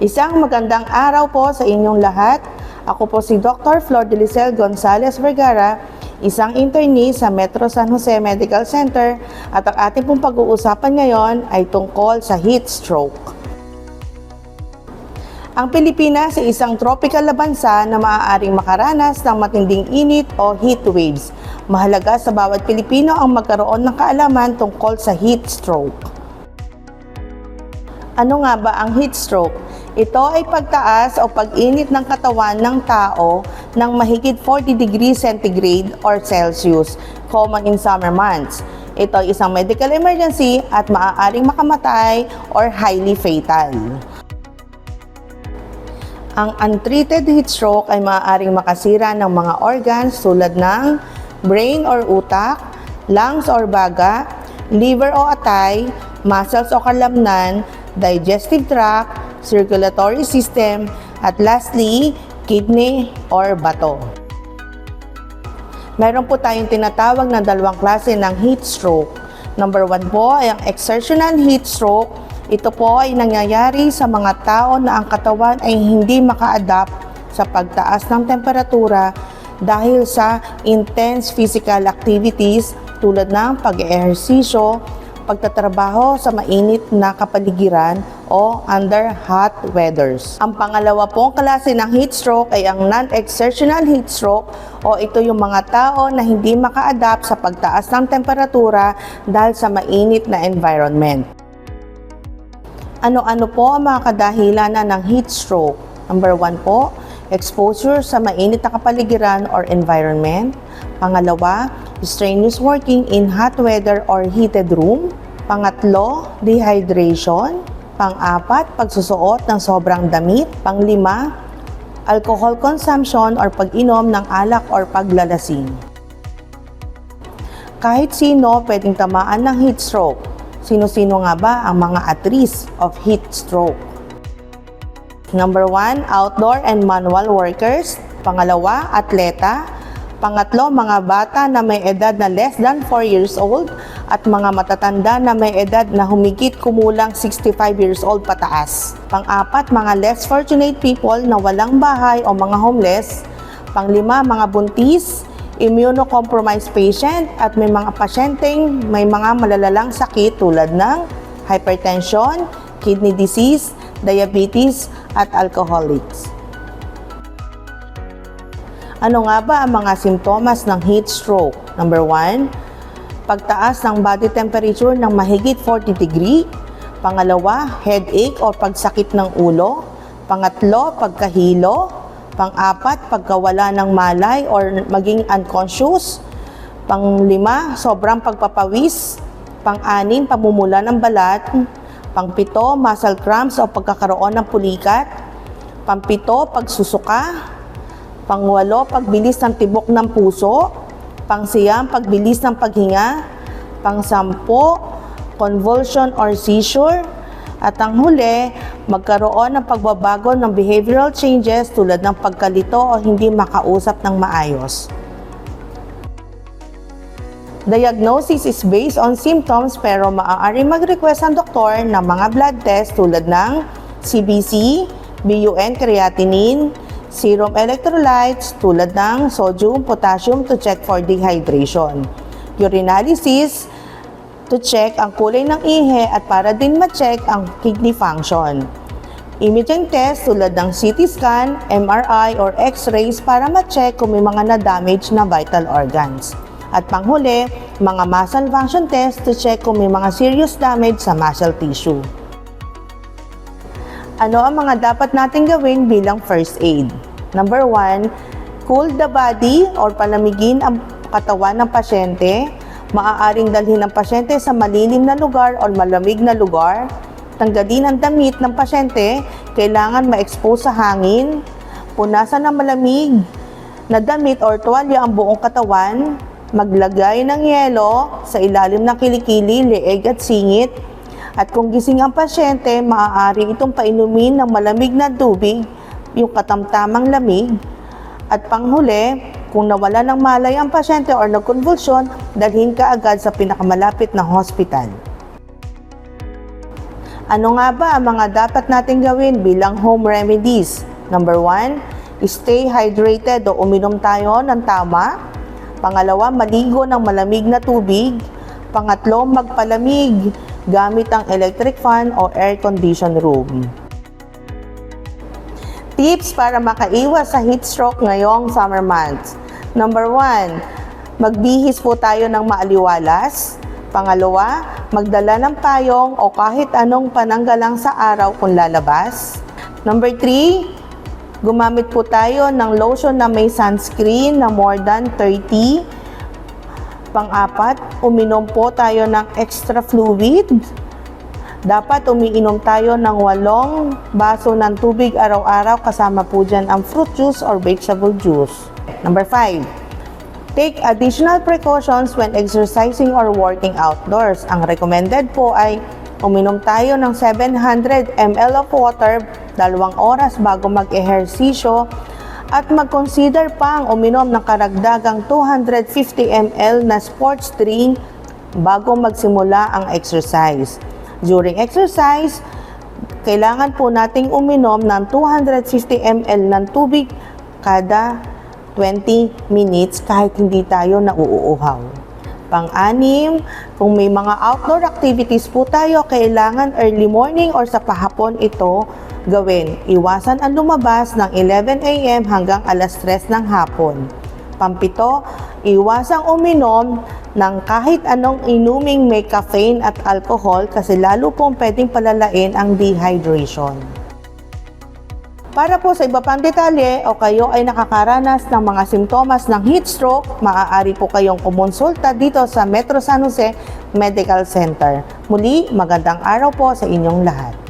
Isang magandang araw po sa inyong lahat. Ako po si Dr. Flor Delisel Gonzalez Vergara, isang internee sa Metro San Jose Medical Center at ang ating pong pag-uusapan ngayon ay tungkol sa heat stroke. Ang Pilipinas ay isang tropical na bansa na maaaring makaranas ng matinding init o heat waves. Mahalaga sa bawat Pilipino ang magkaroon ng kaalaman tungkol sa heat stroke. Ano nga ba ang heat stroke? Ito ay pagtaas o pag-init ng katawan ng tao ng mahigit 40 degrees centigrade or Celsius, common in summer months. Ito ay isang medical emergency at maaaring makamatay or highly fatal. Ang untreated heat stroke ay maaaring makasira ng mga organs tulad ng brain or utak, lungs or baga, liver o atay, muscles o kalamnan, digestive tract, circulatory system, at lastly, kidney or bato. Meron po tayong tinatawag na dalawang klase ng heat stroke. Number one po ay ang exertional heat stroke. Ito po ay nangyayari sa mga tao na ang katawan ay hindi maka-adapt sa pagtaas ng temperatura dahil sa intense physical activities tulad ng pag-ehersisyo, pagtatrabaho sa mainit na kapaligiran o under hot weathers. Ang pangalawa pong klase ng heat stroke ay ang non-exertional heat stroke o ito yung mga tao na hindi maka-adapt sa pagtaas ng temperatura dahil sa mainit na environment. Ano-ano po ang mga kadahilanan ng heat stroke? Number one po, exposure sa mainit na kapaligiran or environment. Pangalawa, strenuous working in hot weather or heated room. Pangatlo, dehydration. Pang-apat, pagsusuot ng sobrang damit. Panglima, alcohol consumption or pag-inom ng alak or paglalasing. Kahit sino pwedeng tamaan ng heat stroke. Sino-sino nga ba ang mga at risk of heat stroke? Number one, outdoor and manual workers. Pangalawa, atleta. Pangatlo, mga bata na may edad na less than 4 years old at mga matatanda na may edad na humigit kumulang 65 years old pataas. Pang-apat, mga less fortunate people na walang bahay o mga homeless. Panglima, mga buntis, immunocompromised patient at may mga pasyenteng may mga malalalang sakit tulad ng hypertension, kidney disease, diabetes at alcoholics. Ano nga ba ang mga simptomas ng heat stroke? Number one, pagtaas ng body temperature ng mahigit 40 degree. Pangalawa, headache o pagsakit ng ulo. Pangatlo, pagkahilo. Pang-apat, pagkawala ng malay or maging unconscious. Panglima, sobrang pagpapawis. Pang-anim, pamumula ng balat. Pangpito, muscle cramps o pagkakaroon ng pulikat. Pampito, pagsusuka. Pangwalo, pagbilis ng tibok ng puso. Pangsiyam, pagbilis ng paghinga. Pangsampo, convulsion or seizure. At ang huli, magkaroon ng pagbabago ng behavioral changes tulad ng pagkalito o hindi makausap ng maayos. Diagnosis is based on symptoms pero maaari mag-request ang doktor ng mga blood test tulad ng CBC, BUN creatinine, serum electrolytes tulad ng sodium, potassium to check for dehydration. Urinalysis to check ang kulay ng ihe at para din ma-check ang kidney function. Imaging test tulad ng CT scan, MRI, or X-rays para ma-check kung may mga na-damage na vital organs. At panghuli, mga muscle function test to check kung may mga serious damage sa muscle tissue. Ano ang mga dapat natin gawin bilang first aid? Number one, cool the body or palamigin ang katawan ng pasyente. Maaaring dalhin ng pasyente sa malilim na lugar o malamig na lugar. Tanggalin ang damit ng pasyente. Kailangan ma-expose sa hangin. Punasan ng malamig na damit or tuwalya ang buong katawan. Maglagay ng yelo sa ilalim ng kilikili, leeg at singit. At kung gising ang pasyente, maaari itong painumin ng malamig na tubig, yung katamtamang lamig. At panghuli, kung nawala ng malay ang pasyente or nagkonvulsyon, dalhin ka agad sa pinakamalapit na hospital. Ano nga ba ang mga dapat natin gawin bilang home remedies? Number one, stay hydrated o uminom tayo ng tama. Pangalawa, maligo ng malamig na tubig. Pangatlo, magpalamig gamit ang electric fan o air condition room. Tips para makaiwas sa heat stroke ngayong summer months. Number one, magbihis po tayo ng maaliwalas. Pangalawa, magdala ng payong o kahit anong pananggalang sa araw kung lalabas. Number three, gumamit po tayo ng lotion na may sunscreen na more than 30. Pang-apat, uminom po tayo ng extra fluid. Dapat umiinom tayo ng walong baso ng tubig araw-araw kasama po dyan ang fruit juice or vegetable juice. Number 5. Take additional precautions when exercising or working outdoors. Ang recommended po ay uminom tayo ng 700 ml of water dalawang oras bago mag-ehersisyo at mag-consider pa ang uminom ng karagdagang 250 ml na sports drink bago magsimula ang exercise. During exercise, kailangan po nating uminom ng 250 ml ng tubig kada 20 minutes kahit hindi tayo nauuhaw. Pang-anim, kung may mga outdoor activities po tayo, kailangan early morning or sa pahapon ito gawin. Iwasan ang lumabas ng 11 a.m. hanggang alas 3 ng hapon. Pampito, iwasang uminom ng kahit anong inuming may caffeine at alcohol kasi lalo pong pwedeng palalain ang dehydration. Para po sa iba pang detalye o kayo ay nakakaranas ng mga simptomas ng heat stroke, maaari po kayong kumonsulta dito sa Metro San Jose Medical Center. Muli, magandang araw po sa inyong lahat.